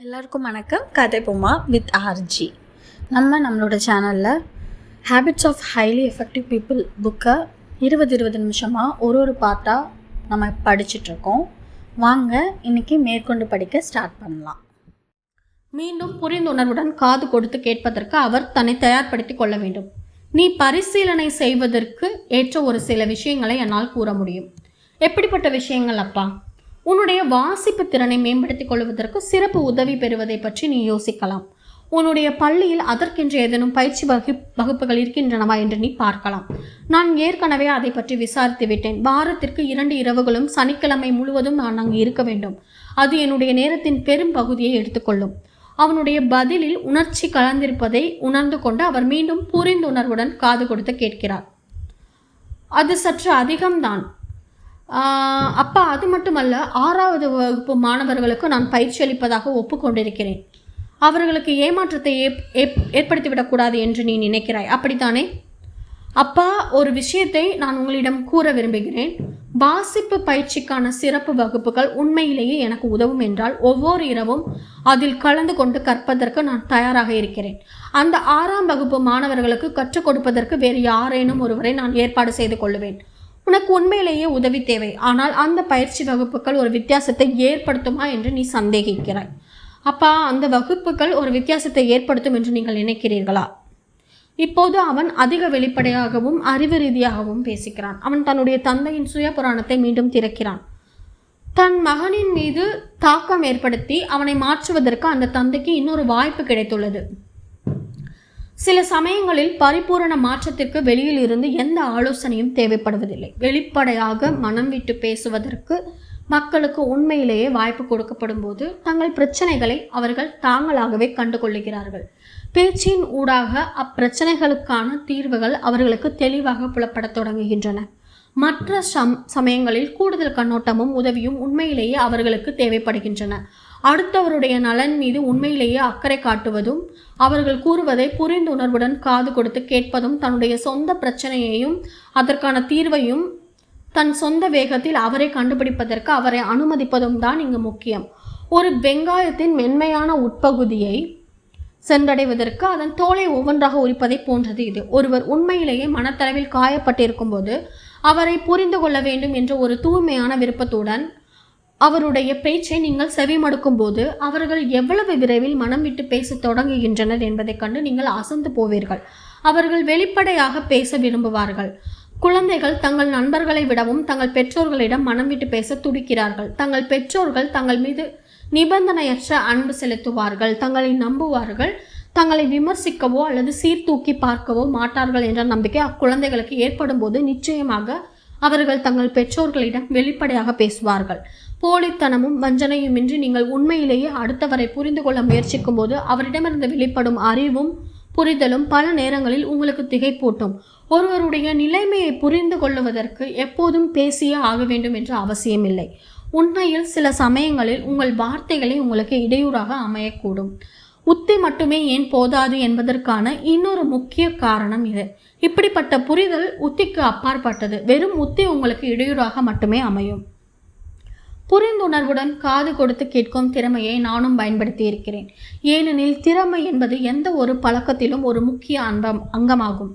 எல்லாருக்கும் வணக்கம். கதை பொம்மா வித் ஆர்ஜி நம்ம நம்மளோட சேனலில் habits of highly effective people புக்கை இருபது இருபது நிமிஷமாக ஒரு ஒரு பாட்டாக நம்ம படிச்சிட்ருக்கோம் வாங்க இன்னைக்கு மேற்கொண்டு படிக்க ஸ்டார்ட் பண்ணலாம். மீண்டும் புரிந்துணர்வுடன் காது கொடுத்து கேட்பதற்கு அவர் தன்னை தயார்படுத்திக் கொள்ள வேண்டும். நீ பரிசீலனை செய்வதற்கு ஏற்ற ஒரு சில விஷயங்களை என்னால் கூற முடியும். எப்படிப்பட்ட விஷயங்கள் அப்பா? உன்னுடைய வாசிப்பு திறனை மேம்படுத்திக் கொள்வதற்கு சிறப்பு உதவி பெறுவதை பற்றி நீ யோசிக்கலாம். உன்னுடைய பள்ளியில் அதற்கென்று ஏதேனும் பயிற்சி வகு வகுப்புகள் இருக்கின்றனவா என்று நீ பார்க்கலாம். நான் ஏற்கனவே அதை பற்றி விசாரித்து விட்டேன். வாரத்திற்கு இரண்டு இரவுகளும் சனிக்கிழமை முழுவதும் நான் அங்கு இருக்க வேண்டும். அது என்னுடைய நேரத்தின் பெரும் பகுதியை எடுத்துக்கொள்ளும் அவனுடைய பதிலில் உணர்ச்சி கலந்திருப்பதை உணர்ந்து கொண்டு அவர் மீண்டும் புரிந்துணர்வுடன் காது கொடுத்து கேட்கிறார். அது சற்று அதிகம்தான். அப்பா அது மட்டுமல்ல ஆறாவது வகுப்பு மாணவர்களுக்கு நான் பயிற்சி அளிப்பதாக ஒப்புக்கொண்டிருக்கிறேன். அவர்களுக்கு ஏமாற்றத்தை ஏப் ஏப் ஏற்படுத்திவிடக்கூடாது என்று நீ நினைக்கிறாய். அப்படித்தானே? அப்பா ஒரு விஷயத்தை நான் உங்களிடம் கூற விரும்புகிறேன். வாசிப்பு பயிற்சிக்கான சிறப்பு வகுப்புகள் உண்மையிலேயே எனக்கு உதவும் என்றால் ஒவ்வொரு இரவும் அதில் கலந்து கொண்டு கற்பதற்கு நான் தயாராக இருக்கிறேன். அந்த ஆறாம் வகுப்பு மாணவர்களுக்கு கற்றுக் கொடுப்பதற்கு வேறு யாரேனும் ஒருவரை நான் ஏற்பாடு செய்து கொள்ளுவேன். உனக்கு உண்மையிலேயே உதவி தேவை. ஆனால் அந்த பயிற்சி வகுப்புகள் ஒரு வித்தியாசத்தை ஏற்படுத்துமா என்று நீ சந்தேகிக்கிறாய். அப்பா அந்த வகுப்புகள் ஒரு வித்தியாசத்தை ஏற்படுத்தும் என்று நீங்கள் நினைக்கிறீர்களா? இப்போது அவன் அதிக வெளிப்படையாகவும் அறிவு ரீதியாகவும் பேசுகிறான். அவன் தன்னுடைய தந்தையின் சுய புராணத்தை மீண்டும் திறக்கிறான். தன் மகனின் மீது தாக்கம் ஏற்படுத்தி அவனை மாற்றுவதற்கு அந்த தந்தைக்கு இன்னொரு வாய்ப்பு கிடைத்துள்ளது. சில சமயங்களில் பரிபூரண மாற்றத்திற்கு வெளியில் இருந்து எந்த ஆலோசனையும் தேவைப்படுவதில்லை. வெளிப்படையாக மனம் விட்டு பேசுவதற்கு மக்களுக்கு உண்மையிலேயே வாய்ப்பு கொடுக்கப்படும் போது தங்கள் பிரச்சனைகளை அவர்கள் தாங்களாகவே கண்டுகொள்ளுகிறார்கள். பேச்சின் ஊடாக அப்பிரச்சனைகளுக்கான தீர்வுகள் அவர்களுக்கு தெளிவாக புலப்படத் தொடங்குகின்றன. மற்ற சம் சமயங்களில் கூடுதல் கண்ணோட்டமும் உதவியும் உண்மையிலேயே அவர்களுக்கு தேவைப்படுகின்றன. அடுத்தவருடைய நலன் மீது உண்மையிலேயே அக்கறை காட்டுவதும் அவர்கள் கூறுவதை புரிந்துணர்வுடன் காது கொடுத்து கேட்பதும் தன்னுடைய சொந்த பிரச்சனையையும் அதற்கான தீர்வையும் தன் சொந்த வேகத்தில் அவரை கண்டுபிடிப்பதற்கு அவரை அனுமதிப்பதும் தான் இங்கு முக்கியம். ஒரு வெங்காயத்தின் மென்மையான உட்பகுதியை சென்றடைவதற்கு அதன் தோலை ஒவ்வொன்றாக உரிப்பதை போன்றது இது. ஒருவர் உண்மையிலேயே மனத்தளவில் காயப்பட்டிருக்கும் போது அவரை புரிந்து கொள்ள வேண்டும் என்ற ஒரு தூய்மையான விருப்பத்துடன் அவருடைய பேச்சை நீங்கள் செவிமடுக்கும் போது அவர்கள் எவ்வளவு விரைவில் மனம் விட்டு பேசத் தொடங்குகின்றனர் என்பதைக் கண்டு நீங்கள் அசந்து போவீர்கள். அவர்கள் வெளிப்படையாக பேச விரும்புவார்கள். குழந்தைகள் தங்கள் நண்பர்களை விடவும் தங்கள் பெற்றோர்களிடம் மனம் விட்டு பேச துடிக்கிறார்கள். தங்கள் பெற்றோர்கள் தங்கள் மீது நிபந்தனையற்ற அன்பு செலுத்துவார்கள். தங்களை நம்புவார்கள். தங்களை விமர்சிக்கவோ அல்லது சீர்தூக்கி பார்க்கவோ மாட்டார்கள் என்ற நம்பிக்கை அக்குழந்தைகளுக்கு ஏற்படும் போது நிச்சயமாக அவர்கள் தங்கள் பெற்றோர்களிடம் வெளிப்படையாக பேசுவார்கள். போலித்தனமும் வஞ்சனையுமின்றி நீங்கள் உண்மையிலேயே அடுத்தவரை புரிந்து கொள்ள முயற்சிக்கும் போது அவரிடமிருந்து வெளிப்படும் அறிவும் புரிதலும் பல நேரங்களில் உங்களுக்கு திகைப்பூட்டும். ஒருவருடைய நிலைமையை புரிந்து கொள்ளுவதற்கு எப்போதும் பேசியே ஆக வேண்டும் என்ற அவசியமில்லை. உண்மையில் சில சமயங்களில் உங்கள் வார்த்தைகளை உங்களுக்கு இடையூறாக அமையக்கூடும். உத்தி மட்டுமே ஏன் போதாது என்பதற்கான இன்னொரு முக்கிய காரணம் இது. இப்படிப்பட்ட புரிதல் உத்திக்கு அப்பாற்பட்டது. வெறும் உத்தி உங்களுக்கு இடையூறாக மட்டுமே அமையும். புரிந்துணர்வுடன் காது கொடுத்து கேட்கும் திறமையை நானும் பயன்படுத்தி இருக்கிறேன் ஏனெனில் திறமை என்பது எந்த ஒரு பழக்கத்திலும் ஒரு முக்கிய அன்பம் அங்கமாகும்.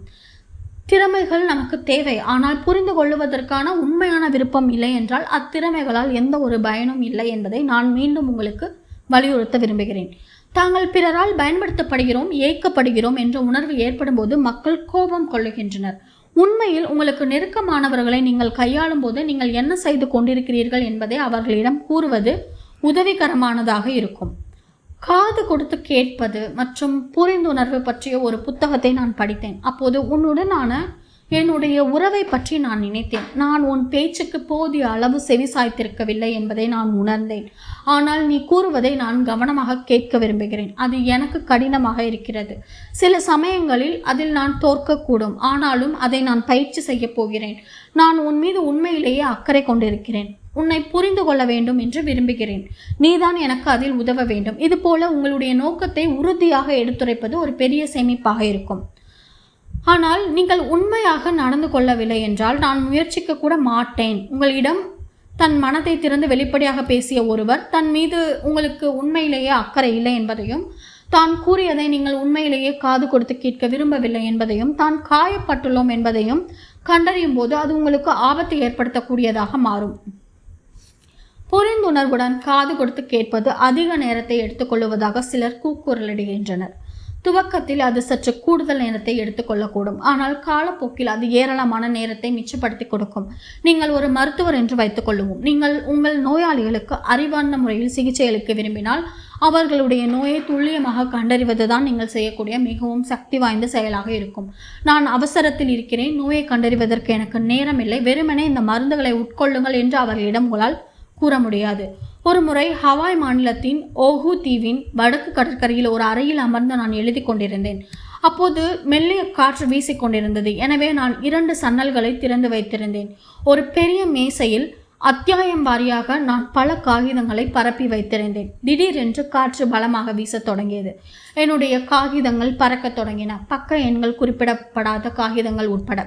திறமைகள் நமக்கு தேவை. ஆனால் புரிந்து கொள்ளுவதற்கான உண்மையான விருப்பம் இல்லை என்றால் அத்திறமைகளால் எந்த ஒரு பயனும் இல்லை என்பதை நான் மீண்டும் உங்களுக்கு வலியுறுத்த விரும்புகிறேன். தாங்கள் பிறரால் பயன்படுத்தப்படுகிறோம் ஏய்க்கப்படுகிறோம் என்ற உணர்வு ஏற்படும் போது மக்கள் கோபம் கொள்ளுகின்றனர். உண்மையில் உங்களுக்கு நெருக்கமானவர்களை நீங்கள் கையாளும் போது நீங்கள் என்ன செய்து கொண்டிருக்கிறீர்கள் என்பதை அவர்களிடம் கூறுவது உதவிகரமானதாக இருக்கும். காது கொடுத்து கேட்பது மற்றும் புரிந்துணர்வு பற்றிய ஒரு புத்தகத்தை நான் படித்தேன். அப்போது உன்னுடனான என்னுடைய உறவை பற்றி நான் நினைத்தேன். நான் உன் பேச்சுக்கு போதிய அளவு செவி சாய்த்திருக்கவில்லை என்பதை நான் உணர்ந்தேன். ஆனால் நீ கூறுவதை நான் கவனமாக கேட்க விரும்புகிறேன். அது எனக்கு கடினமாக இருக்கிறது. சில சமயங்களில் அதில் நான் தோற்கக்கூடும். ஆனாலும் அதை நான் பயிற்சி செய்யப் போகிறேன். நான் உன் மீது உண்மையிலேயே அக்கறை கொண்டிருக்கிறேன். உன்னை புரிந்து கொள்ள வேண்டும் என்று விரும்புகிறேன். நீதான் எனக்கு அதில் உதவ வேண்டும். இதுபோல உங்களுடைய நோக்கத்தை உறுதியாக எடுத்துரைப்பது ஒரு பெரிய சேமிப்பாக இருக்கும். ஆனால் நீங்கள் உண்மையாக நடந்து கொள்ளவில்லை என்றால் நான் முயற்சிக்க கூட மாட்டேன். உங்களிடம் தன் மனத்தை திறந்து வெளிப்படையாக பேசிய ஒருவர் தன் மீது உங்களுக்கு உண்மையிலேயே அக்கறை இல்லை என்பதையும் தான் கூறியதை நீங்கள் உண்மையிலேயே காது கொடுத்து கேட்க விரும்பவில்லை என்பதையும் தான் காயப்பட்டுள்ளோம் என்பதையும் கண்டறியும் போது அது உங்களுக்கு ஆபத்தை ஏற்படுத்தக்கூடியதாக மாறும். புரிந்துணர்வுடன் காது கொடுத்து கேட்பது அதிக நேரத்தை எடுத்துக்கொள்வதாக சிலர் கூக்குரலிடுகின்றனர். துவக்கத்தில் அது சற்று கூடுதல் நேரத்தை எடுத்துக்கொள்ளக்கூடும் ஆனால் காலப்போக்கில் அது ஏராளமான நேரத்தை மிச்சப்படுத்தி கொடுக்கும். நீங்கள் ஒரு மருத்துவர் என்று வைத்துக்கொள்ளுவோம் நீங்கள் உங்கள் நோயாளிகளுக்கு அறிவார்ந்த முறையில் சிகிச்சை அளிக்க விரும்பினால் அவர்களுடைய நோயை துல்லியமாக கண்டறிவதுதான் நீங்கள் செய்யக்கூடிய மிகவும் சக்தி வாய்ந்த செயலாக இருக்கும். நான் அவசரத்தில் இருக்கிறேன். நோயை கண்டறிவதற்கு எனக்கு நேரமில்லை. வெறுமனே இந்த மருந்துகளை உட்கொள்ளுங்கள் என்று அவர்களிடம் உங்களால் கூற முடியாது. ஒருமுறை ஹவாய் மாநிலத்தின் ஓஹு தீவின் வடக்கு கடற்கரையில் ஒரு அறையில் அமர்ந்து நான் எழுதி கொண்டிருந்தேன். அப்போது மெல்லிய காற்று வீசிக்கொண்டிருந்தது எனவே நான் இரண்டு சன்னல்களை திறந்து வைத்திருந்தேன். ஒரு பெரிய மேசையில் அத்தியாயம் வாரியாக நான் பல காகிதங்களை பரப்பி வைத்திருந்தேன். திடீரென்று காற்று பலமாக வீசத் தொடங்கியது. என்னுடைய காகிதங்கள் பறக்கத் தொடங்கின. பக்க எண்கள் குறிப்பிடப்படாத காகிதங்கள் உட்பட.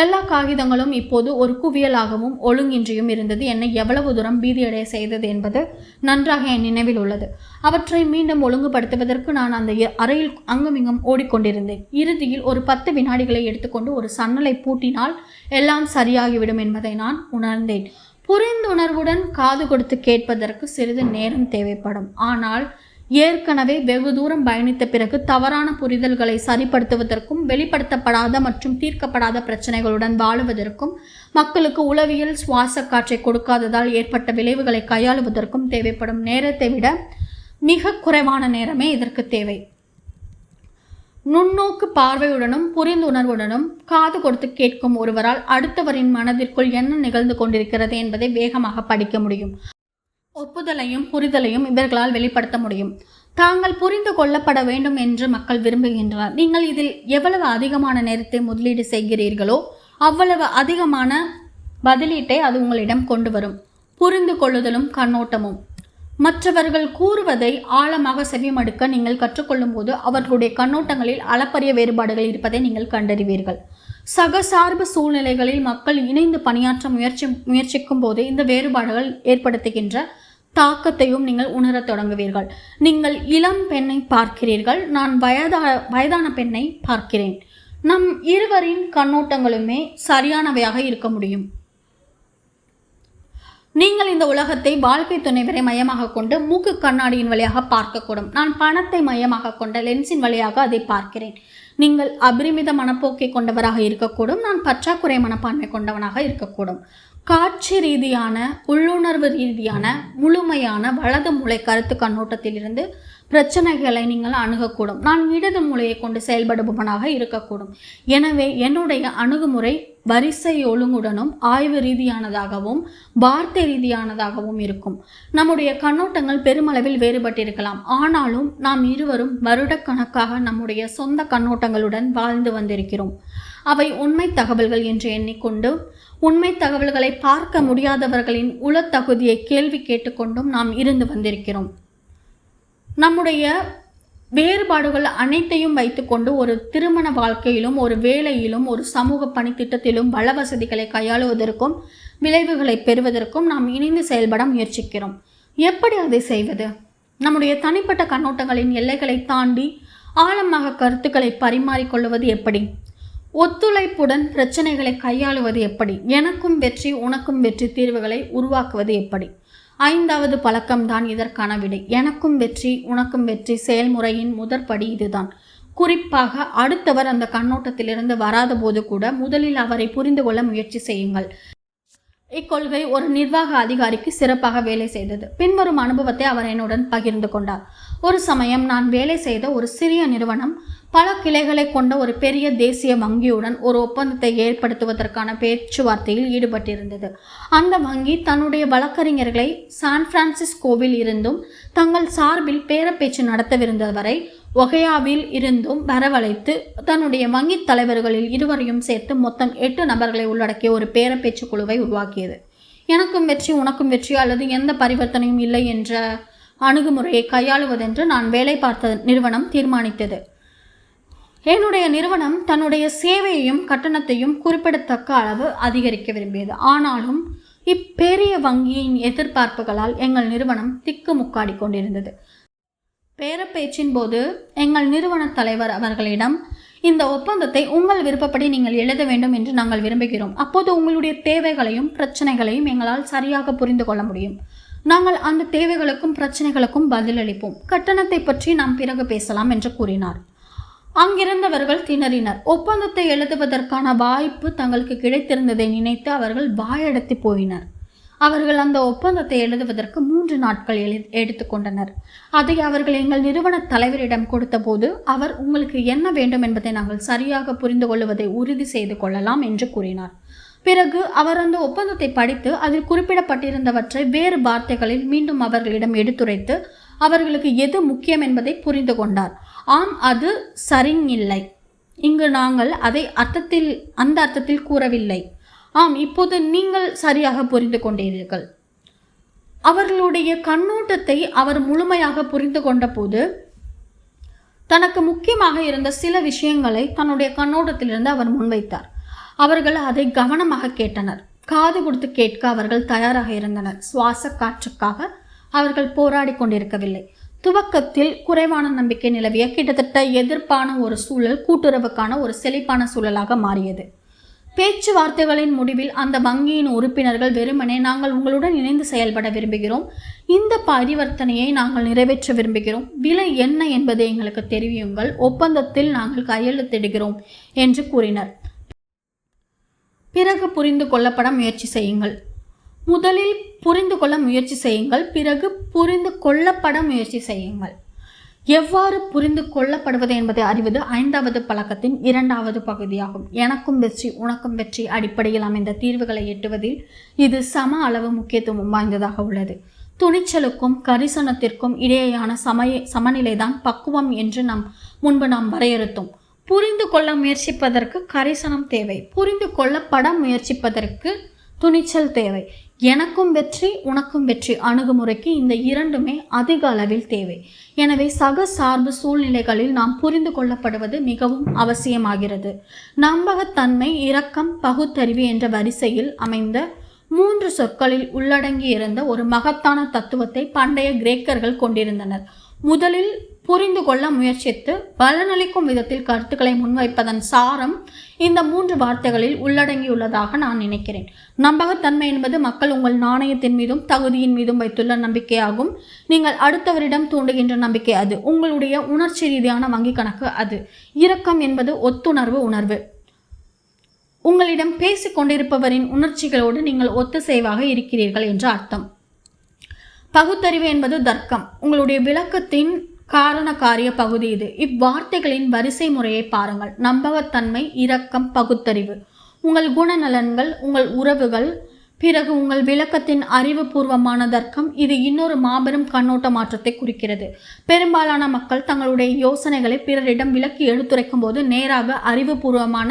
எல்லா காகிதங்களும் இப்போது ஒரு குவியலாகவும் ஒழுங்கின்றியும் இருந்தது. என்னை எவ்வளவு தூரம் பீதியடைய செய்தது என்பது நன்றாக என் நினைவில் உள்ளது. அவற்றை மீண்டும் ஒழுங்குபடுத்துவதற்கு நான் அந்த அறையில் அங்குமிங்கும் ஓடிக்கொண்டிருந்தேன். இறுதியில் ஒரு பத்து வினாடிகளை எடுத்துக்கொண்டு ஒரு சன்னலை பூட்டினால் எல்லாம் சரியாகிவிடும் என்பதை நான் உணர்ந்தேன். புரிந்துணர்வுடன் காது கொடுத்து கேட்பதற்கு சிறிது நேரம் தேவைப்படும். ஆனால் ஏற்கனவே வெகு தூரம் பயணித்த பிறகு தவறான புரிதல்களை சரிப்படுத்துவதற்கும் வெளிப்படுத்தப்படாத மற்றும் தீர்க்கப்படாத பிரச்சனைகளுடன் வாழுவதற்கும் மக்களுக்கு உளவியல் சுவாச காற்றை கொடுக்காததால் ஏற்பட்ட விளைவுகளை கையாளுவதற்கும் தேவைப்படும் நேரத்தை விட மிக குறைவான நேரமே இதற்கு தேவை. நுண்ணோக்கு பார்வையுடனும் புரிந்துணர்வுடனும் காது கொடுத்து கேட்கும் ஒருவரால் அடுத்தவரின் மனதிற்குள் என்ன நிகழ்ந்து கொண்டிருக்கிறது என்பதை வேகமாக படிக்க முடியும். ஒப்புதலையும் புரிதலையும் இவர்களால் வெளிப்படுத்த முடியும். தாங்கள் புரிந்து கொள்ளப்பட வேண்டும் என்று மக்கள் விரும்புகின்றனர். நீங்கள் இதில் எவ்வளவு அதிகமான நேரத்தை முதலீடு செய்கிறீர்களோ அவ்வளவு அதிகமான பதிலீட்டை அது உங்களிடம் கொண்டு வரும். புரிந்து கொள்ளுதலும் கண்ணோட்டமும். மற்றவர்கள் கூறுவதை ஆழமாக செவிமடுக்க நீங்கள் கற்றுக்கொள்ளும் போது அவர்களுடைய கண்ணோட்டங்களில் அளப்பரிய வேறுபாடுகள் இருப்பதை நீங்கள் கண்டறிவீர்கள். சகசார்பு சூழ்நிலைகளில் மக்கள் இணைந்து பணியாற்ற முயற்சி முயற்சிக்கும் போது இந்த வேறுபாடுகள் ஏற்படுத்துகின்ற தாக்கத்தையும் நீங்கள் உணரத் தொடங்குவீர்கள். நீங்கள் இளம் பெண்ணை பார்க்கிறீர்கள் நான் வயதா வயதான பெண்ணை பார்க்கிறேன். நம் இருவரின் கண்ணோட்டங்களுமே சரியானவையாக இருக்க முடியும். நீங்கள் இந்த உலகத்தை வாழ்க்கை துணைவரை மையமாக கொண்டு மூக்கு கண்ணாடியின் வழியாக பார்க்கக்கூடும். நான் பணத்தை மையமாக கொண்ட லென்ஸின் வழியாக அதை பார்க்கிறேன். நீங்கள் அபரிமித மனப்போக்கை கொண்டவராக இருக்கக்கூடும் நான் பற்றாக்குறை மனப்பான்மை கொண்டவனாக இருக்கக்கூடும். காட்சி ரீதியான உள்ளுணர்வு ரீதியான முழுமையான வலது மூளை கருத்து கண்ணோட்டத்திலிருந்து பிரச்சனைகளை நீங்கள் அணுகக்கூடும். நான் இடது மூளையை கொண்டு செயல்படுபவனாக இருக்கக்கூடும். எனவே என்னுடைய அணுகுமுறை வரிசை ஒழுங்குடனும் ஆய்வு ரீதியானதாகவும் வார்த்தை ரீதியானதாகவும் இருக்கும். நம்முடைய கண்ணோட்டங்கள் பெருமளவில் வேறுபட்டிருக்கலாம். ஆனாலும் நாம் இருவரும் வருடக்கணக்காக நம்முடைய சொந்த கண்ணோட்டங்களுடன் வாழ்ந்து வந்திருக்கிறோம். அவை உண்மை தகவல்கள் என்று எண்ணிக்கொண்டு உண்மை தகவல்களை பார்க்க முடியாதவர்களின் உளத்தகுதியை கேள்வி கேட்டுக்கொண்டும் நாம் இருந்து வந்திருக்கிறோம். நம்முடைய வேறுபாடுகள் அனைத்தையும் வைத்துக்கொண்டு ஒரு திருமண வாழ்க்கையிலும் ஒரு வேலையிலும் ஒரு சமூக பணித்திட்டத்திலும் வள வசதிகளை கையாளுவதற்கும் விளைவுகளை பெறுவதற்கும் நாம் இணைந்து செயல்பட முயற்சிக்கிறோம். எப்படி அதை செய்வது? நம்முடைய தனிப்பட்ட கண்ணோட்டங்களின் எல்லைகளை தாண்டி ஆழமாக கருத்துக்களை பரிமாறிக்கொள்வது எப்படி? ஒத்துழைப்புடன் பிரச்சனைகளை கையாளுவது எப்படி? எனக்கும் வெற்றி உனக்கும் வெற்றி தீர்வுகளை உருவாக்குவது எப்படி? ஐந்தாவது பழக்கம்தான் இதற்கான விடை. எனக்கும் வெற்றி உனக்கும் வெற்றி செயல்முறையின் முதற்படி இதுதான். குறிப்பாக அடுத்தவர் அந்த கண்ணோட்டத்திலிருந்து வராத போது கூட முதலில் அவரை புரிந்து கொள்ள முயற்சி செய்யுங்கள். இக்கொள்கை ஒரு நிர்வாக அதிகாரிக்கு சிறப்பாக வேலை செய்தது. பின்வரும் அனுபவத்தை அவர் என்னுடன் பகிர்ந்து கொண்டார். ஒரு சமயம் நான் வேலை செய்த ஒரு சிறிய நிறுவனம் பல கிளைகளை கொண்ட ஒரு பெரிய தேசிய வங்கியுடன் ஒரு ஒப்பந்தத்தை ஏற்படுத்துவதற்கான பேச்சுவார்த்தையில் ஈடுபட்டிருந்தது. அந்த வங்கி தன்னுடைய வழக்கறிஞர்களை சான் பிரான்சிஸ்கோவில் இருந்தும் தங்கள் சார்பில் பேரப்பேச்சு நடத்தவிருந்தவரை ஒகையாவில் இருந்தும் வரவழைத்து தன்னுடைய வங்கித் தலைவர்களில் இருவரையும் சேர்த்து மொத்தம் எட்டு நபர்களை உள்ளடக்கிய ஒரு பேரப்பேச்சு குழுவை உருவாக்கியது. எனக்கும் வெற்றி உனக்கும் வெற்றி அல்லது எந்த பரிவர்த்தனையும் இல்லை என்ற அணுகுமுறையை கையாளுவதென்று நான் வேலை பார்த்த நிறுவனம் தீர்மானித்தது. என்னுடைய நிறுவனம் தன்னுடைய சேவையையும் கட்டணத்தையும் குறிப்பிடத்தக்க அளவு அதிகரிக்க விரும்பியது. ஆனாலும் இப்பெரிய வங்கியின் எதிர்பார்ப்புகளால் எங்கள் நிறுவனம் திக்குமுக்காடி கொண்டிருந்தது. பேரப்பேச்சின் போது எங்கள் நிறுவன தலைவர் அவர்களிடம் இந்த ஒப்பந்தத்தை உங்கள் விருப்பப்படி நீங்கள் எழுத வேண்டும் என்று நாங்கள் விரும்புகிறோம். அப்போது உங்களுடைய தேவைகளையும் பிரச்சனைகளையும் எங்களால் சரியாக புரிந்து கொள்ள முடியும். நாங்கள் அந்த தேவைகளுக்கும் பிரச்சனைகளுக்கும் பதிலளிப்போம். கட்டணத்தை பற்றி நாம் பிறகு பேசலாம் என்று கூறினார். அங்கிருந்தவர்கள் திணறினர். ஒப்பந்தத்தை எழுதுவதற்கான வாய்ப்பு தங்களுக்கு கிடைத்திருந்ததை நினைத்து அவர்கள் வாயடத்தி போயினர். அவர்கள் அந்த ஒப்பந்தத்தை எழுதுவதற்கு மூன்று நாட்கள் எழு எடுத்துக்கொண்டனர் அதை அவர்கள் எங்கள் நிறுவன தலைவரிடம் கொடுத்தபோது அவர் உங்களுக்கு என்ன வேண்டும் என்பதை நாங்கள் சரியாக புரிந்து கொள்வதை உறுதி செய்து கொள்ளலாம் என்று கூறினார். பிறகு அவர் அந்த ஒப்பந்தத்தை படித்து அதில் குறிப்பிடப்பட்டிருந்தவற்றை வேறு வார்த்தைகளில் மீண்டும் அவர்களிடம் எடுத்துரைத்து அவர்களுக்கு எது முக்கியம் என்பதை புரிந்து கொண்டார். ஆம் அது சரிங்கில்லை இங்கு நாங்கள் அதை அர்த்தத்தில் அந்த அர்த்தத்தில் கூறவில்லை. ஆம் இப்போது நீங்கள் சரியாக புரிந்து கொண்டீர்கள். அவர்களுடைய கண்ணோட்டத்தை அவர் முழுமையாக புரிந்து கொண்டபோது தனக்கு முக்கியமாக இருந்த சில விஷயங்களை தன்னுடைய கண்ணோட்டத்திலிருந்து அவர் முன்வைத்தார். அவர்கள் அதை கவனமாக கேட்டனர். காது கொடுத்து கேட்க அவர்கள் தயாராக இருந்தனர். சுவாச காற்றுக்காக அவர்கள் போராடி கொண்டிருக்கவில்லை. துவக்கத்தில் குறைவான நம்பிக்கை நிலவிய கிட்டத்தட்ட எதிர்ப்பான ஒரு சூழல் கூட்டுறவுக்கான ஒரு செழிப்பான சூழலாக மாறியது. பேச்சுவார்த்தைகளின் முடிவில் அந்த வங்கியின் உறுப்பினர்கள் வெறுமனே நாங்கள் உங்களுடன் இணைந்து செயல்பட விரும்புகிறோம். இந்த பரிவர்த்தனையை நாங்கள் நிறைவேற்ற விரும்புகிறோம். விலை என்ன என்பதை எங்களுக்கு தெரிவியுங்கள். ஒப்பந்தத்தில் நாங்கள் கையெழுத்திடுகிறோம் என்று கூறினர். பிறகு புரிந்து கொள்ளப்பட முயற்சி செய்யுங்கள். முதலில் புரிந்து கொள்ள முயற்சி செய்யுங்கள் பிறகு புரிந்து கொள்ளப்பட முயற்சி செய்யுங்கள். எவ்வாறு புரிந்து கொள்ளப்படுவது என்பதை அறிவது ஐந்தாவது பழக்கத்தின் இரண்டாவது பகுதியாகும். எனக்கும் வெற்றி உனக்கும் வெற்றி அடிப்படையில் அமைந்த தீர்வுகளை எட்டுவதில் இது சம அளவு முக்கியத்துவம் வாய்ந்ததாக உள்ளது. துணிச்சலுக்கும் கரிசனத்திற்கும் இடையேயான சமய சமநிலைதான் பக்குவம் என்று நாம் முன்பு நாம் வரையறுத்தோம். புரிந்து கொள்ள முயற்சிப்பதற்கு கரிசனம் தேவை. புரிந்து கொள்ளப்பட முயற்சிப்பதற்கு துணிச்சல் தேவை. எனக்கும் வெற்றி உனக்கும் வெற்றி அணுகுமுறைக்கு இந்த இரண்டுமே அதிக அளவில் தேவை. எனவே சக சார்பு சூழ்நிலைகளில் நாம் புரிந்து கொள்ளப்படுவது மிகவும் அவசியமாகிறது. நம்பகத்தன்மை இரக்கம் பகுத்தறிவு என்ற வரிசையில் அமைந்த மூன்று சொற்களில் உள்ளடங்கி இருந்த ஒரு மகத்தான தத்துவத்தை பண்டைய கிரேக்கர்கள் கொண்டிருந்தனர். முதலில் புரிந்து கொள்ள முயற்சித்து பலனளிக்கும் விதத்தில் கருத்துக்களை முன்வைப்பதன் சாரம் இந்த மூன்று வார்த்தைகளில் உள்ளடங்கியுள்ளதாக நான் நினைக்கிறேன். நம்பகத்தன்மை என்பது மக்கள் உங்கள் நாணயத்தின் மீதும் தகுதியின் மீதும் வைத்துள்ள நம்பிக்கையாகும். நீங்கள் அடுத்தவரிடம் தூண்டுகின்ற நம்பிக்கை அது. உங்களுடைய உணர்ச்சி ரீதியான வங்கி கணக்கு அது. இரக்கம் என்பது ஒத்துணர்வு உணர்வு. உங்களிடம் பேசிக்கொண்டிருப்பவரின் உணர்ச்சிகளோடு நீங்கள் ஒத்துசைவாக இருக்கிறீர்கள் என்று அர்த்தம். பகுத்தறிவு என்பது தர்க்கம். உங்களுடைய விளக்கத்தின் காரண காரிய பகுதி இது. இவ்வார்த்தைகளின் வரிசை முறையை பாருங்கள். நம்பகத்தன்மை இரக்கம் பகுத்தறிவு. உங்கள் குணநலன்கள் உங்கள் உறவுகள் பிறகு உங்கள் விளக்கத்தின் அறிவுபூர்வமான தர்க்கம். இது இன்னொரு மாபெரும் கண்ணோட்ட மாற்றத்தை குறிக்கிறது. பெரும்பாலான மக்கள் தங்களுடைய யோசனைகளை பிறரிடம் விளக்கி எடுத்துரைக்கும் போது நேராக அறிவுபூர்வமான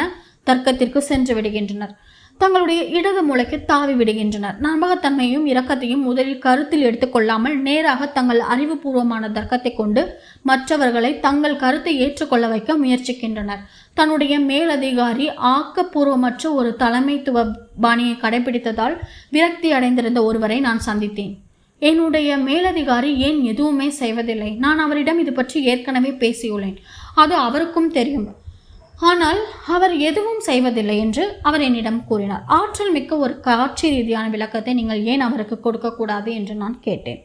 தர்க்கத்திற்கு சென்று விடுகின்றனர். தங்களுடைய இடது மூளைக்கு தாவி விடுகின்றனர். நம்பகத்தன்மையும் இரக்கத்தையும் முதலில் கருத்தில் எடுத்துக்கொள்ளாமல் நேராக தங்கள் அறிவுபூர்வமான தர்க்கத்தை கொண்டு மற்றவர்களை தங்கள் கருத்தை ஏற்றுக்கொள்ள வைக்க முயற்சிக்கின்றனர். தன்னுடைய மேலதிகாரி ஆக்கப்பூர்வமற்ற ஒரு தலைமைத்துவ பாணியை கடைபிடித்ததால் விரக்தி அடைந்திருந்த ஒருவரை நான் சந்தித்தேன். என்னுடைய மேலதிகாரி ஏன் எதுவுமே செய்வதில்லை? நான் அவரிடம் இது பற்றி ஏற்கனவே பேசியுள்ளேன். அது அவருக்கும் தெரியும். ஆனால் அவர் எதுவும் செய்வதில்லை என்று அவர் என்னிடம் கூறினார். ஆற்றல் மிக்க ஒரு காட்சி ரீதியான விளக்கத்தை நீங்கள் ஏன் அவருக்கு கொடுக்கக்கூடாது என்று நான் கேட்டேன்.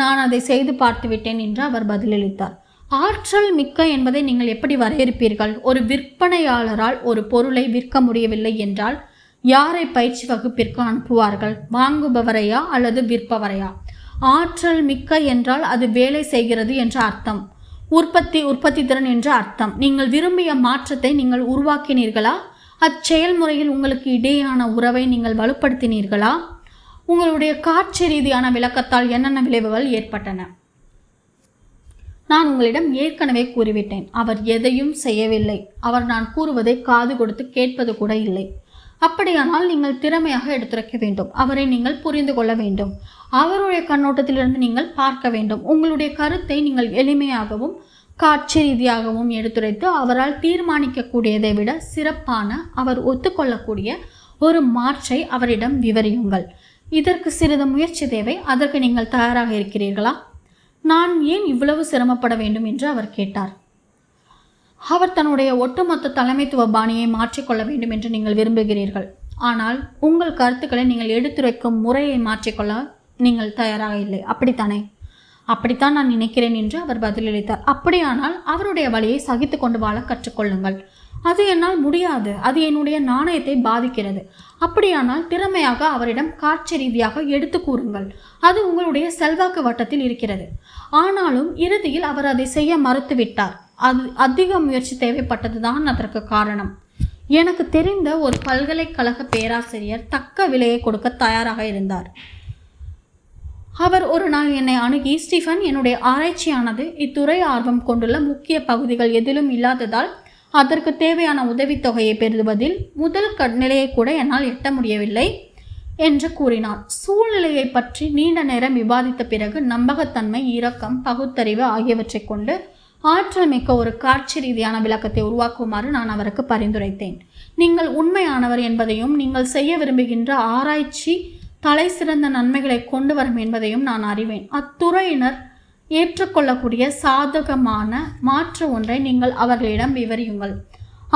நான் அதை செய்து பார்த்து விட்டேன் என்று அவர் பதிலளித்தார். ஆற்றல் மிக்க என்பதை நீங்கள் எப்படி வரையறுப்பீர்கள்? ஒரு விற்பனையாளரால் ஒரு பொருளை விற்க முடியவில்லை என்றால் யாரை பயிற்சி வகுப்பிற்கு அனுப்புவார்கள்? வாங்குபவரையா அல்லது விற்பவரையா? ஆற்றல் மிக்க என்றால் அது வேலை செய்கிறது என்ற அர்த்தம். உற்பத்தி உற்பத்தி திறன் என்ற அர்த்தம். நீங்கள் விரும்பிய மாற்றத்தை நீங்கள் உருவாக்கினீர்களா? அச்செயல்முறையில் உங்களுக்கு இடையேயான உறவை நீங்கள் வலுப்படுத்தினீர்களா? உங்களுடைய காட்சி ரீதியான விளக்கத்தால் என்னென்ன விளைவுகள் ஏற்பட்டன? நான் உங்களிடம் ஏற்கனவே கூறிவிட்டேன். அவர் எதையும் செய்யவில்லை. அவர் நான் கூறுவதை காது கொடுத்து கேட்பது கூட இல்லை. அப்படியானால் நீங்கள் திறமையாக எடுத்துரைக்க வேண்டும். அவரை நீங்கள் புரிந்து கொள்ள வேண்டும். அவருடைய கண்ணோட்டத்திலிருந்து நீங்கள் பார்க்க வேண்டும். உங்களுடைய கருத்தை நீங்கள் எளிமையாகவும் காட்சி ரீதியாகவும் எடுத்துரைத்து அவரால் தீர்மானிக்கக்கூடியதை விட சிறப்பான அவர் ஒத்துக்கொள்ளக்கூடிய ஒரு மாற்றை அவரிடம் விவரியுங்கள். இதற்கு சிறிது முயற்சி தேவை. அதற்கு நீங்கள் தயாராக இருக்கிறீர்களா? நான் ஏன் இவ்வளவு சிரமப்பட வேண்டும் என்று அவர் கேட்டார். அவர் தன்னுடைய ஒட்டுமொத்த தலைமைத்துவ பாணியை மாற்றிக்கொள்ள வேண்டும் என்று நீங்கள் விரும்புகிறீர்கள். ஆனால் உங்கள் கருத்துக்களை நீங்கள் எடுத்துரைக்கும் முறையை மாற்றிக்கொள்ள நீங்கள் தயாராக இல்லை. அப்படித்தானே? அப்படித்தான் நான் நினைக்கிறேன் என்று அவர் பதிலளித்தார். அப்படியானால் அவருடைய வழியை சகித்து கொண்டு வாழ கற்றுக்கொள்ளுங்கள். அது என்னால் முடியாது. அது என்னுடைய நாணயத்தை பாதிக்கிறது. அப்படியானால் திறமையாக அவரிடம் காட்சி ரீதியாக எடுத்து கூறுங்கள். அது உங்களுடைய செல்வாக்கு வட்டத்தில் இருக்கிறது. ஆனாலும் இறுதியில் அவர் அதை செய்ய மறுத்துவிட்டார். அது அதிக முயற்சி தேவைப்பட்டதுதான் அதற்கு காரணம். எனக்கு தெரிந்த ஒரு பல்கலைக்கழக பேராசிரியர் தக்க விலையை கொடுக்க தயாராக இருந்தார். அவர் ஒரு நாள் என்னை அணுகி ஸ்டீஃபன் என்னுடைய ஆராய்ச்சியானது இத்துறை ஆர்வம் கொண்டுள்ள முக்கிய பகுதிகள் எதிலும் இல்லாததால் அதற்கு தேவையான உதவித்தொகையை பெறுவதில் முதல் நிலையை கூட என்னால் எட்ட முடியவில்லை என்று கூறினார் சூழ்நிலையை பற்றி நீண்ட நேரம் விவாதித்த பிறகு நம்பகத்தன்மை இரக்கம் பகுத்தறிவு ஆகியவற்றை கொண்டு ஆற்றல் மிக்க ஒரு காட்சி ரீதியான விளக்கத்தை உருவாக்குமாறு நான் அவருக்கு பரிந்துரைத்தேன். நீங்கள் உண்மையானவர் என்பதையும் நீங்கள் செய்ய விரும்புகின்ற ஆராய்ச்சி தலை சிறந்த நன்மைகளை கொண்டு வரும் என்பதையும் நான் அறிவேன். அத்துறையினர் ஏற்றுக்கொள்ளக்கூடிய சாதகமான மாற்று ஒன்றை நீங்கள் அவர்களிடம் விவரியுங்கள்.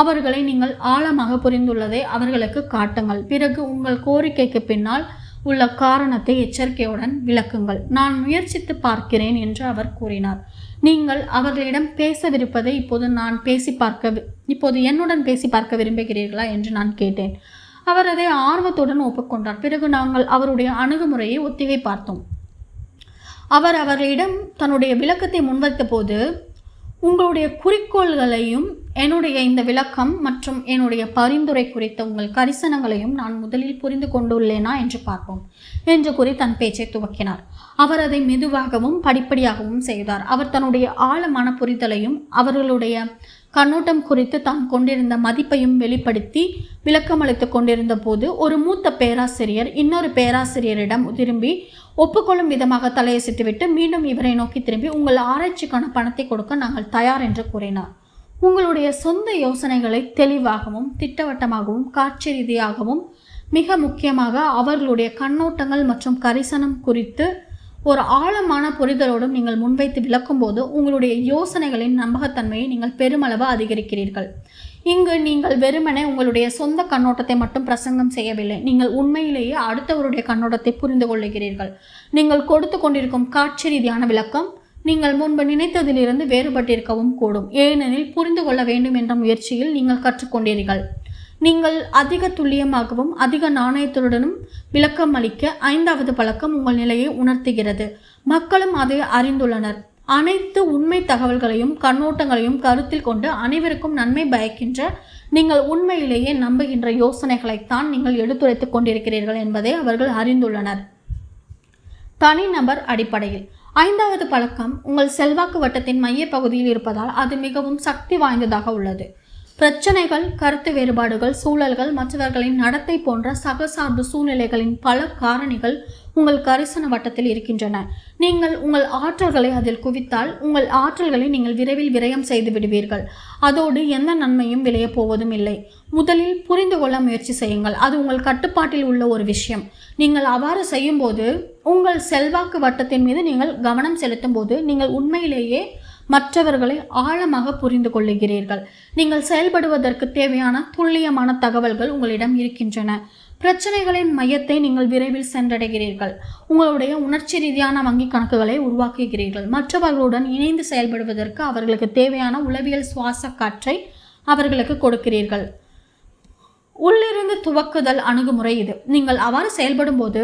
அவர்களை நீங்கள் ஆழமாக புரிந்துள்ளதை அவர்களுக்கு காட்டுங்கள். பிறகு உங்கள் கோரிக்கைக்கு பின்னால் உள்ள காரணத்தை எச்சரிக்கையுடன் விளக்குங்கள். நான் முயற்சித்து பார்க்கிறேன் என்று அவர் கூறினார். நீங்கள் அவர்களிடம் பேசவிருப்பதை இப்போது நான் பேசி பார்க்க இப்போது என்னுடன் பேசி பார்க்க விரும்புகிறீர்களா என்று நான் கேட்டேன். அவர் அதை ஆர்வத்துடன் ஒப்புக்கொண்டார். பிறகு நாங்கள் அவருடைய அணுகுமுறையை ஒத்திகை பார்த்தோம். அவர் அவர்களிடம் தன்னுடைய விளக்கத்தை முன்வைத்த போது உங்களுடைய குறிக்கோள்களையும் என்னுடைய இந்த விளக்கம் மற்றும் என்னுடைய பரிந்துரை குறித்த உங்கள் கரிசனங்களையும் நான் முதலில் புரிந்து கொண்டுள்ளேனா? என்று பார்ப்போம் என்று கூறி தன் பேச்சை துவக்கினார். அவர் அதை மெதுவாகவும் படிப்படியாகவும் செய்தார். அவர் தன்னுடைய ஆழமான புரிதலையும் அவர்களுடைய கண்ணோட்டம் குறித்து தான் கொண்டிருந்த மதிப்பையும் வெளிப்படுத்தி விளக்கமளித்துக் கொண்டிருந்த போது ஒரு மூத்த பேராசிரியர் இன்னொரு பேராசிரியரிடம் திரும்பி ஒப்புக்கொள்ளும் விதமாக தலையசைத்துவிட்டு மீண்டும் இவரை நோக்கி திரும்பி உங்கள் ஆராய்ச்சிக்கான பணத்தை கொடுக்க நாங்கள் தயார் என்று கூறினார். உங்களுடைய சொந்த யோசனைகளை தெளிவாகவும் திட்டவட்டமாகவும் காட்சி ரீதியாகவும் மிக முக்கியமாக அவர்களுடைய கண்ணோட்டங்கள் மற்றும் கரிசனம் குறித்து ஒரு ஆழமான புரிதலோடும் நீங்கள் முன்வைத்து விளக்கும்போது உங்களுடைய யோசனைகளின் நம்பகத்தன்மையை நீங்கள் பெருமளவு அதிகரிக்கிறீர்கள். இங்கு நீங்கள் வெறுமனே உங்களுடைய சொந்த கண்ணோட்டத்தை மட்டும் பிரசங்கம் செய்யவில்லை. நீங்கள் உண்மையிலேயே அடுத்தவருடைய கண்ணோட்டத்தை புரிந்து கொள்ளுகிறீர்கள். நீங்கள் கொடுத்து கொண்டிருக்கும் காட்சி ரீதியான விளக்கம் நீங்கள் முன்பு நினைத்ததிலிருந்து வேறுபட்டிருக்கவும் கூடும். ஏனெனில் புரிந்து கொள்ள வேண்டும் என்ற முயற்சியில் நீங்கள் கற்றுக்கொண்டீர்கள். நீங்கள் அதிக துல்லியமாகவும் அதிக நாணயத்துடனும் விளக்கம் அளிக்க ஐந்தாவது பழக்கம் உங்கள் நிலையை உணர்த்துகிறது. மக்களும் அதை அறிந்துள்ளனர். அனைத்து உண்மை தகவல்களையும் கண்ணோட்டங்களையும் கருத்தில் கொண்டு அனைவருக்கும் நன்மை பயக்கின்ற நீங்கள் உண்மையிலேயே நம்புகின்ற யோசனைகளைத்தான் நீங்கள் எடுத்துரைத்துக் கொண்டிருக்கிறீர்கள் என்பதை அவர்கள் அறிந்துள்ளனர். தனிநபர் அடிப்படையில். ஐந்தாவது பழக்கம் உங்கள் செல்வாக்கு வட்டத்தின் மையப் பகுதியில் இருப்பதால் அது மிகவும் சக்தி வாய்ந்ததாக உள்ளது. பிரச்சனைகள் கருத்து வேறுபாடுகள் சூழல்கள் மற்றவர்களின் நடத்தை போன்ற சகசார்பு சூழ்நிலைகளின் பல காரணிகள் உங்கள் கரிசன வட்டத்தில் இருக்கின்றன. நீங்கள் உங்கள் ஆற்றல்களை அதில் குவித்தால் உங்கள் ஆற்றல்களை நீங்கள் விரைவில் விரயம் செய்து விடுவீர்கள். அதோடு எந்த நன்மையும் விளையப் போவதும் இல்லை. முதலில் புரிந்து கொள்ள முயற்சி செய்யுங்கள். அது உங்கள் கட்டுப்பாட்டில் உள்ள ஒரு விஷயம். நீங்கள் அவ்வாறு செய்யும்போது உங்கள் செல்வாக்கு வட்டத்தின் மீது நீங்கள் கவனம் செலுத்தும் போது நீங்கள் உண்மையிலேயே மற்றவர்களை ஆழமாக புரிந்து கொள்ளுகிறீர்கள். நீங்கள் செயல்படுவதற்கு தேவையான துல்லியமான தகவல்கள் உங்களிடம் இருக்கின்றன. பிரச்சனைகளின் மையத்தை நீங்கள் விரைவில் சென்றடைகிறீர்கள். உங்களுடைய உணர்ச்சி ரீதியான வங்கி கணக்குகளை உருவாக்குகிறீர்கள். மற்றவர்களுடன் இணைந்து செயல்படுவதற்கு அவர்களுக்கு தேவையான உளவியல் சுவாச காற்றை அவர்களுக்கு கொடுக்கிறீர்கள். உள்ளிருந்து துவக்குதல் அணுகுமுறை இது. நீங்கள் அவ்வாறு செயல்படும்போது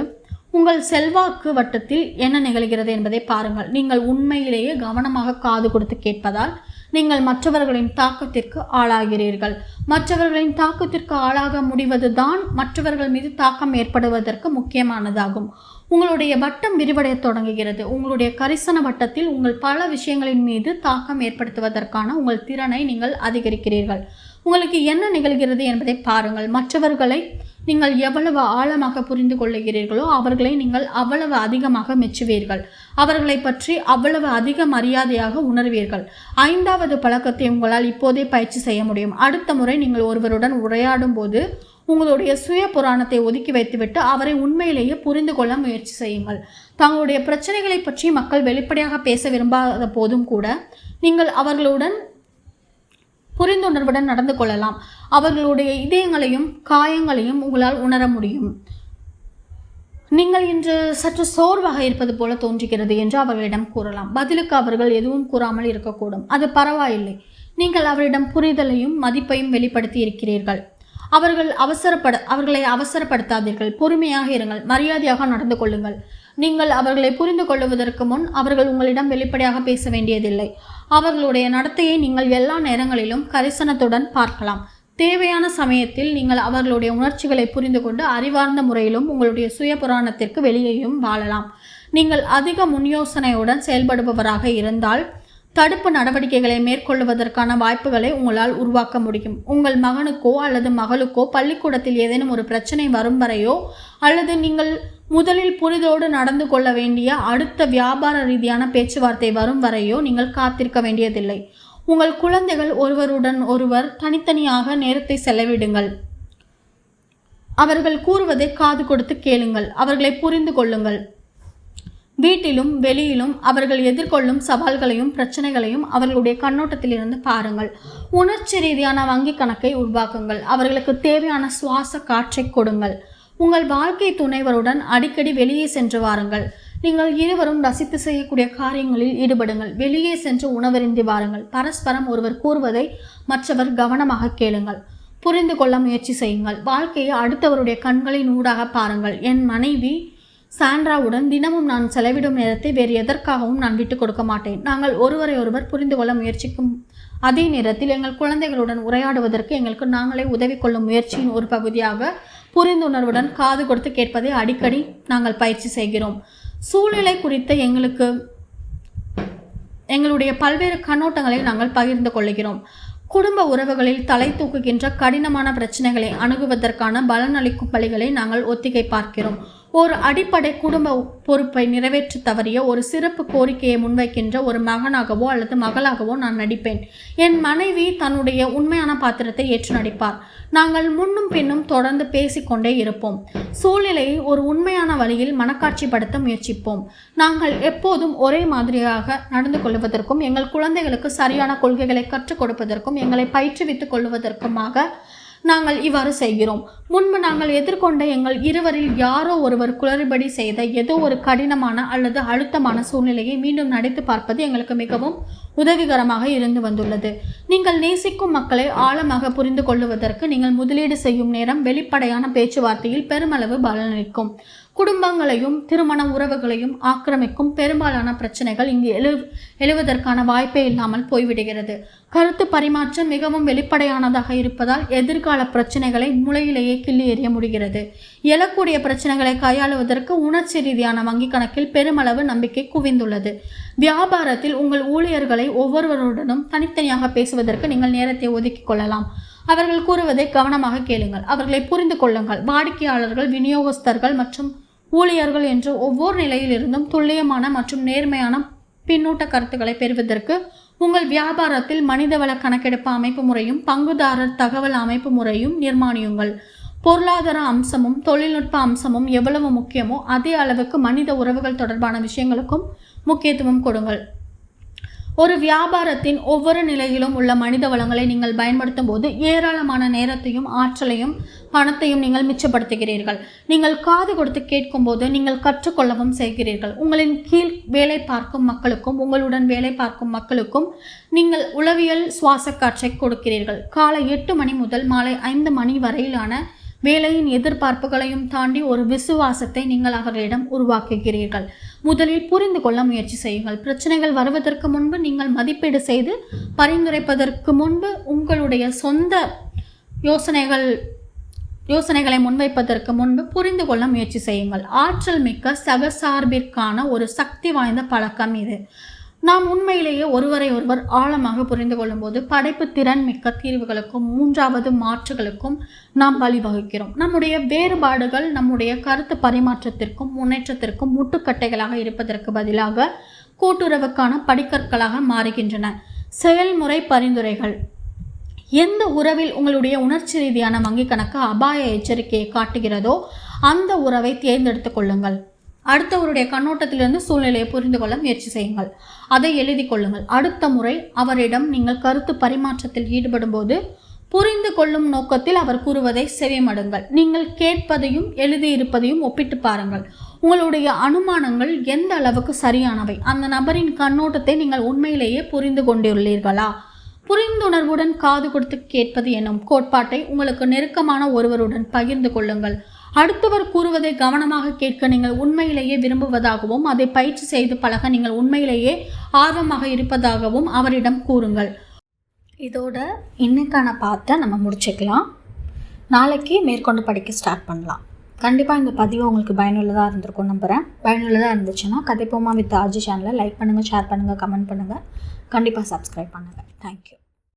உங்கள் செல்வாக்கு வட்டத்தில் என்ன நிகழ்கிறது என்பதை பாருங்கள். நீங்கள் உண்மையிலேயே கவனமாக காது கொடுத்து கேட்பதால் நீங்கள் மற்றவர்களின் தாக்கத்திற்கு ஆளாகிறீர்கள். மற்றவர்களின் தாக்கத்திற்கு ஆளாக முடிவதுதான் மற்றவர்கள் மீது தாக்கம் ஏற்படுவதற்கு முக்கியமானதாகும். உங்களுடைய வட்டம் விரிவடையத் தொடங்குகிறது. உங்களுடைய கரிசன வட்டத்தில் உங்கள் பல விஷயங்களின் மீது தாக்கம் ஏற்படுத்துவதற்கான உங்கள் திறனை நீங்கள் அதிகரிக்கிறீர்கள். உங்களுக்கு என்ன நிகழ்கிறது என்பதை பாருங்கள். மற்றவர்களை நீங்கள் எவ்வளவு ஆழமாக புரிந்து கொள்ளுகிறீர்களோ அவர்களை நீங்கள் அவ்வளவு அதிகமாக மெச்சுவீர்கள். அவர்களை பற்றி அவ்வளவு அதிக மரியாதையாக உணர்வீர்கள். ஐந்தாவது பழக்கத்தை உங்களால் இப்போதே பயிற்சி செய்ய முடியும். அடுத்த முறை நீங்கள் ஒருவருடன் உரையாடும் போது உங்களுடைய சுய புராணத்தை ஒதுக்கி வைத்துவிட்டு அவரை உண்மையிலேயே புரிந்து கொள்ள முயற்சி செய்யுங்கள். தங்களுடைய பிரச்சனைகளை பற்றி மக்கள் வெளிப்படையாக பேச விரும்பாத போதும் கூட நீங்கள் அவர்களுடன் புரிந்துணர்வுடன் நடந்து கொள்ளலாம். அவர்களுடைய இதயங்களையும் காயங்களையும் உங்களால் உணர முடியும். நீங்கள் இன்று சற்று சோர்வாக இருப்பது போல தோன்றுகிறது என்று அவர்களிடம் கூறலாம். பதிலுக்கு அவர்கள் எதுவும் கூறாமல் இருக்கக்கூடும். அது பரவாயில்லை. நீங்கள் அவரிடம் புரிதலையும் மதிப்பையும் வெளிப்படுத்தி இருக்கிறீர்கள். அவர்கள் அவசரப்பட அவர்களை அவசரப்படுத்தாதீர்கள். பொறுமையாக இருங்கள். மரியாதையாக நடந்து கொள்ளுங்கள். நீங்கள் அவர்களை புரிந்து கொள்வதற்கு முன் அவர்கள் உங்களிடம் வெளிப்படையாக பேச வேண்டியதில்லை. அவர்களுடைய நடத்தையை நீங்கள் எல்லா நேரங்களிலும் கரிசனத்துடன் பார்க்கலாம். தேவையான சமயத்தில் நீங்கள் அவர்களுடைய உணர்ச்சிகளை புரிந்து கொண்டு அறிவார்ந்த முறையிலும் உங்களுடைய சுய புராணத்திற்கு வெளியேயும் வாழலாம். நீங்கள் அதிக முன்யோசனையுடன் செயல்படுபவராக இருந்தால் தடுப்பு நடவடிக்கைகளை மேற்கொள்வதற்கான வாய்ப்புகளை உங்களால் உருவாக்க முடியும். உங்கள் மகனுக்கோ அல்லது மகளுக்கோ பள்ளிக்கூடத்தில் ஏதேனும் ஒரு பிரச்சனை வரும் வரையோ அல்லது நீங்கள் முதலில் புரிதோடு நடந்து கொள்ள வேண்டிய அடுத்த வியாபார ரீதியான பேச்சுவார்த்தை வரும் வரையோ நீங்கள் காத்திருக்க வேண்டியதில்லை. உங்கள் குழந்தைகள் ஒருவருடன் ஒருவர் தனித்தனியாக நேரத்தை செலவிடுங்கள். அவர்கள் கூறுவதை காது கொடுத்து கேளுங்கள். அவர்களை புரிந்து கொள்ளுங்கள். வீட்டிலும் வெளியிலும் அவர்கள் எதிர்கொள்ளும் சவால்களையும் பிரச்சனைகளையும் அவர்களுடைய கண்ணோட்டத்திலிருந்து பாருங்கள். உணர்ச்சி ரீதியான வங்கி கணக்கை உருவாக்குங்கள். அவர்களுக்கு தேவையான சுவாச காற்றை கொடுங்கள். உங்கள் வாழ்க்கை துணைவருடன் அடிக்கடி வெளியே சென்று வாருங்கள். நீங்கள் இருவரும் ரசித்து செய்யக்கூடிய காரியங்களில் ஈடுபடுங்கள். வெளியே சென்று உணவருந்தி வாருங்கள். பரஸ்பரம் ஒருவர் கூறுவதை மற்றவர் கவனமாக கேளுங்கள். புரிந்து கொள்ள முயற்சி செய்யுங்கள். வாழ்க்கையை அடுத்தவருடைய கண்களின் ஊடாக பாருங்கள். என் மனைவி சாண்ட்ராவுடன் தினமும் நான் செலவிடும் நேரத்தை வேறு எதற்காகவும் நான் விட்டு கொடுக்க மாட்டேன். நாங்கள் ஒருவரை ஒருவர் புரிந்து கொள்ள முயற்சிக்கும் அதே நேரத்தில் எங்கள் குழந்தைகளுடன் உரையாடுவதற்கு எங்களுக்கு நாங்களே உதவி கொள்ளும் முயற்சியின் ஒரு பகுதியாக புரிந்துணர்வுடன் காது கொடுத்து கேட்பதை அடிக்கடி நாங்கள் பயிற்சி செய்கிறோம். சூழ்நிலை குறித்த எங்களுக்கு எங்களுடைய பல்வேறு கண்ணோட்டங்களை நாங்கள் பகிர்ந்து கொள்கிறோம். குடும்ப உறவுகளில் தலை தூக்குகின்ற கடினமான பிரச்சனைகளை அணுகுவதற்கான பலனளிக்கும் வழிகளை நாங்கள் ஒத்திகை பார்க்கிறோம். ஒரு அடிப்படை குடும்ப பொறுப்பை நிறைவேற்ற தவறிய ஒரு சிறப்பு கோரிக்கையை முன்வைக்கின்ற ஒரு மகனாகவோ அல்லது மகளாகவோ நான் நடிப்பேன். என் மனைவி தன்னுடைய உண்மையான பாத்திரத்தை ஏற்று நடிப்பார். நாங்கள் முன்னும் பின்னும் தொடர்ந்து பேசிக்கொண்டே இருப்போம். சூழ்நிலையை ஒரு உண்மையான வழியில் மனக்காட்சிப்படுத்த முயற்சிப்போம். நாங்கள் எப்போதும் ஒரே மாதிரியாக நடந்து கொள்வதற்கும் எங்கள் குழந்தைகளுக்கு சரியான கொள்கைகளை கற்றுக் கொடுப்பதற்கும் எங்களை பயிற்றுவித்துக் கொள்வதற்குமாக நாங்கள் இவ்வாறு செய்கிறோம். முன்பு நாங்கள் எதிர்கொண்ட எங்கள் இருவரில் யாரோ ஒருவர் குளறுபடி செய்த ஏதோ ஒரு கடினமான அல்லது அழுத்தமான சூழ்நிலையை மீண்டும் நடித்து பார்ப்பது எங்களுக்கு மிகவும் உதவிகரமாக இருந்து வந்துள்ளது. நீங்கள் நேசிக்கும் மக்களை ஆழமாக புரிந்து கொள்வதற்கு நீங்கள் முதலீடு செய்யும் நேரம் வெளிப்படையான பேச்சுவார்த்தையில் பெருமளவு பலனளிக்கும். குடும்பங்களையும் திருமண உறவுகளையும் ஆக்கிரமிக்கும் பெரும்பாலான பிரச்சனைகள் இங்கு எழு எழுவதற்கான வாய்ப்பே இல்லாமல் போய்விடுகிறது. கருத்து பரிமாற்றம் மிகவும் வெளிப்படையானதாக இருப்பதால் எதிர்கால பிரச்சனைகளை முளையிலேயே கிள்ளி எறிய முடிகிறது. எழக்கூடிய பிரச்சனைகளை கையாளுவதற்கு உணர்ச்சி ரீதியான வங்கி கணக்கில் பெருமளவு நம்பிக்கை குவிந்துள்ளது. வியாபாரத்தில் உங்கள் ஊழியர்களை ஒவ்வொருவருடனும் தனித்தனியாக பேசுவதற்கு நீங்கள் நேரத்தை ஒதுக்கிக் கொள்ளலாம். அவர்கள் கூறுவதை கவனமாக கேளுங்கள். அவர்களை புரிந்து கொள்ளுங்கள். வாடிக்கையாளர்கள் விநியோகஸ்தர்கள் மற்றும் ஊழியர்கள் என்று ஒவ்வொரு நிலையிலிருந்தும் துல்லியமான மற்றும் நேர்மையான பின்னூட்ட கருத்துக்களை பெறுவதற்கு உங்கள் வியாபாரத்தில் மனிதவள கணக்கெடுப்பு அமைப்பு முறையும் பங்குதாரர் தகவல் அமைப்பு முறையும் நிர்மாணியுங்கள். பொருளாதார அம்சமும் தொழில்நுட்ப அம்சமும் எவ்வளவு முக்கியமோ அதே அளவுக்கு மனித உறவுகள் தொடர்பான விஷயங்களுக்கும் முக்கியத்துவம் கொடுங்கள். ஒரு வியாபாரத்தின் ஒவ்வொரு நிலையிலும் உள்ள மனித வளங்களை நீங்கள் பயன்படுத்தும் போது ஏராளமான நேரத்தையும் ஆற்றலையும் பணத்தையும் நீங்கள் மிச்சப்படுத்துகிறீர்கள். நீங்கள் காது கொடுத்து கேட்கும்போது நீங்கள் கற்றுக்கொள்ளவும் செய்கிறீர்கள். உங்களின் கீழ் வேலை பார்க்கும் மக்களுக்கும் உங்களுடன் வேலை பார்க்கும் மக்களுக்கும் நீங்கள் உளவியல் சுவாச காற்றை கொடுக்கிறீர்கள். காலை எட்டு மணி முதல் மாலை ஐந்து மணி வரையிலான வேலையின் எதிர்பார்ப்புகளையும் தாண்டி ஒரு விசுவாசத்தை நீங்கள் அவர்களிடம் உருவாக்குகிறீர்கள். முதலில் புரிந்து கொள்ள முயற்சி செய்யுங்கள். பிரச்சனைகள் வருவதற்கு முன்பு நீங்கள் மதிப்பீடு செய்து பரிந்துரைப்பதற்கு முன்பு உங்களுடைய சொந்த யோசனைகள் யோசனைகளை முன்வைப்பதற்கு முன்பு புரிந்து கொள்ள முயற்சி செய்யுங்கள். ஆற்றல் மிக்க சகசார்பிற்கான ஒரு சக்தி வாய்ந்த பழக்கம் இது. நாம் உண்மையிலேயே ஒருவரை ஒருவர் ஆழமாக புரிந்து கொள்ளும்போது படைப்பு திறன் மிக்க தீர்வுகளுக்கும் மூன்றாவது மாற்றுகளுக்கும் நாம் வழிவகுக்கிறோம். நம்முடைய வேறுபாடுகள் நம்முடைய கருத்து பரிமாற்றத்திற்கும் முன்னேற்றத்திற்கும் முட்டுக்கட்டைகளாக இருப்பதற்கு பதிலாக கூட்டுறவுக்கான படிக்கற்களாக மாறுகின்றன. செயல்முறை பரிந்துரைகள். எந்த உறவில் உங்களுடைய உணர்ச்சி ரீதியான வங்கிக் கணக்கு அபாய எச்சரிக்கையை காட்டுகிறதோ அந்த உறவை தேர்ந்தெடுத்துக் கொள்ளுங்கள். அடுத்தவருடைய கண்ணோட்டத்திலிருந்து சூழ்நிலையை புரிந்து கொள்ள முயற்சி செய்யுங்கள். அதை எழுதி கொள்ளுங்கள். அடுத்த முறை அவரிடம் நீங்கள் கருத்து பரிமாற்றத்தில் ஈடுபடும் போது புரிந்து கொள்ளும் நோக்கத்தில் அவர் கூறுவதை செவிமடுங்கள். நீங்கள் கேட்பதையும் எழுதியிருப்பதையும் ஒப்பிட்டு பாருங்கள். உங்களுடைய அனுமானங்கள் எந்த அளவுக்கு சரியானவை? அந்த நபரின் கண்ணோட்டத்தை நீங்கள் உண்மையிலேயே புரிந்து கொண்டுள்ளீர்களா? புரிந்துணர்வுடன் காது கொடுத்து கேட்பது எனும் கோட்பாட்டை உங்களுக்கு நெருக்கமான ஒருவருடன் பகிர்ந்து கொள்ளுங்கள். அடுத்தவர் கூறுவதை கவனமாக கேட்க நீங்கள் உண்மையிலேயே விரும்புவதாகவும் அதை பயிற்சி செய்து பழக நீங்கள் உண்மையிலேயே ஆர்வமாக இருப்பதாகவும் அவரிடம் கூறுங்கள். இதோட இன்னைக்கான பாட்டை நம்ம முடிச்சுக்கலாம். நாளைக்கு மேற்கொண்டு படிக்க ஸ்டார்ட் பண்ணலாம். கண்டிப்பாக இந்த பதிவு உங்களுக்கு பயனுள்ளதாக இருந்திருக்கும் நம்புகிறேன் பயனுள்ளதாக இருந்துச்சுன்னா கதைப்போமா வித் ஆர்ஜி சேனலை லைக் பண்ணுங்கள் ஷேர் பண்ணுங்கள் கமெண்ட் பண்ணுங்கள் கண்டிப்பாக சப்ஸ்கிரைப் பண்ணுங்கள் தேங்க்யூ